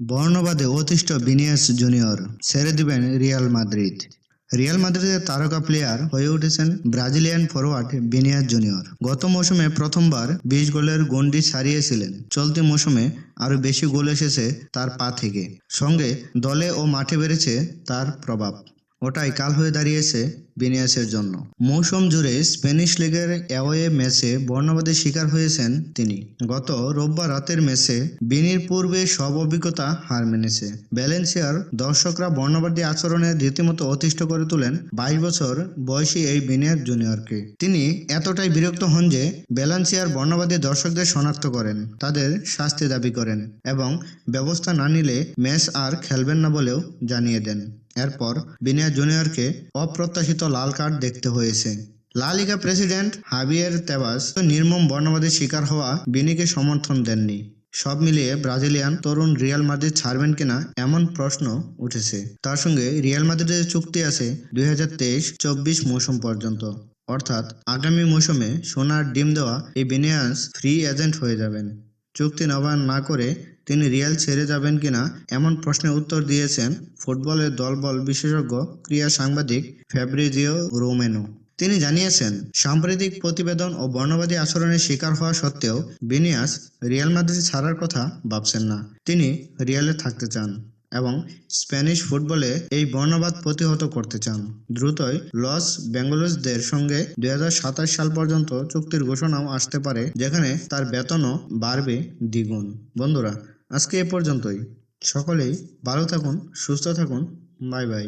বর্ণবাদে অতিষ্ঠ বিনিয়াস জুনিয়র ছেড়ে দিবেন রিয়াল মাদ্রিদ। রিয়াল মাদ্রিদের তারকা প্লেয়ার হয়ে উঠেছেন ব্রাজিলিয়ান ফরোয়ার্ড বিনিয়াস জুনিয়র। গত মৌসুমে প্রথমবার বিশ গোলের গন্ডি ছাড়িয়েছিলেন। চলতি মৌসুমে আরও বেশি গোল এসেছে তার পা থেকে। সঙ্গে দলে ও মাঠে বেড়েছে তার প্রভাব। ওটাই কাল হয়ে দাঁড়িয়েছে বিনিয়াসের জন্য। মৌসুম জুড়ে স্প্যানিশ লিগের অ্যাওয়ে ম্যাচে বর্ণবাদের শিকার হয়েছেন তিনি। গত রোববার রাতের ম্যাচে বিনির পূর্বে সব অভিজ্ঞতা হার মেনেছে। ব্যালেন্সিয়ার দর্শকরা বর্ণবাদী আচরণে রীতিমতো অতিষ্ঠ করে তোলেন বাইশ বছর বয়সী এই বিনিয়ার জুনিয়রকে। তিনি এতটাই বিরক্ত হন যে ব্যালেন্সিয়ার বর্ণবাদী দর্শকদের শনাক্ত করেন, তাদের শাস্তি দাবি করেন এবং ব্যবস্থা না নিলে ম্যাচ আর খেলবেন না বলেও জানিয়ে দেন। এরপর বিনিয়া জুনিয়রকে অপ্রত্যাশিত লাল কার্ড দেখতে হয়েছে। লা লিগা প্রেসিডেন্ট হাবিয়ের তেবাস নির্মম বর্ণবাদীর শিকার হওয়া বিনিকে সমর্থন দেননি। সব মিলিয়ে ব্রাজিলিয়ান তরুণ রিয়াল মাদ্রিদ ছাড়বেন কিনা এমন প্রশ্ন উঠেছে। তার সঙ্গে রিয়াল মাদ্রিদের চুক্তি আছে দুই হাজার তেইশ চব্বিশ মৌসুম পর্যন্ত। অর্থাৎ আগামী মৌসুমে সোনার ডিম দেওয়া এই বিনিয়াস ফ্রি এজেন্ট হয়ে যাবেন। চুক্তি নবায়ন না করে তিনি রিয়াল ছেড়ে যাবেন কিনা এমন প্রশ্নের উত্তর দিয়েছেন ফুটবলের দলবল বিশেষজ্ঞ ক্রিয়া সাংবাদিক ফ্যাব্রিজিও রোমেনো। তিনি জানিয়েছেন, সাম্প্রতিক প্রতিবেদন ও বর্ণবাদী আচরণের শিকার হওয়া সত্ত্বেও বিনিয়াস রিয়াল মাদ্রিদ ছাড়ার কথা ভাবছেন না। তিনি রিয়ালে থাকতে চান এবং স্প্যানিশ ফুটবলে এই বর্ণবাদ প্রতিহত করতে চান। দ্রুতই লস বেঙ্গলসদের সঙ্গে দুই হাজার সাতাশ সাল পর্যন্ত চুক্তির ঘোষণাও আসতে পারে, যেখানে তার বেতনও বাড়বে দ্বিগুণ। বন্ধুরা আজকে এ পর্যন্তই। সকলেই ভালো থাকুন সুস্থ থাকুন। Bye bye.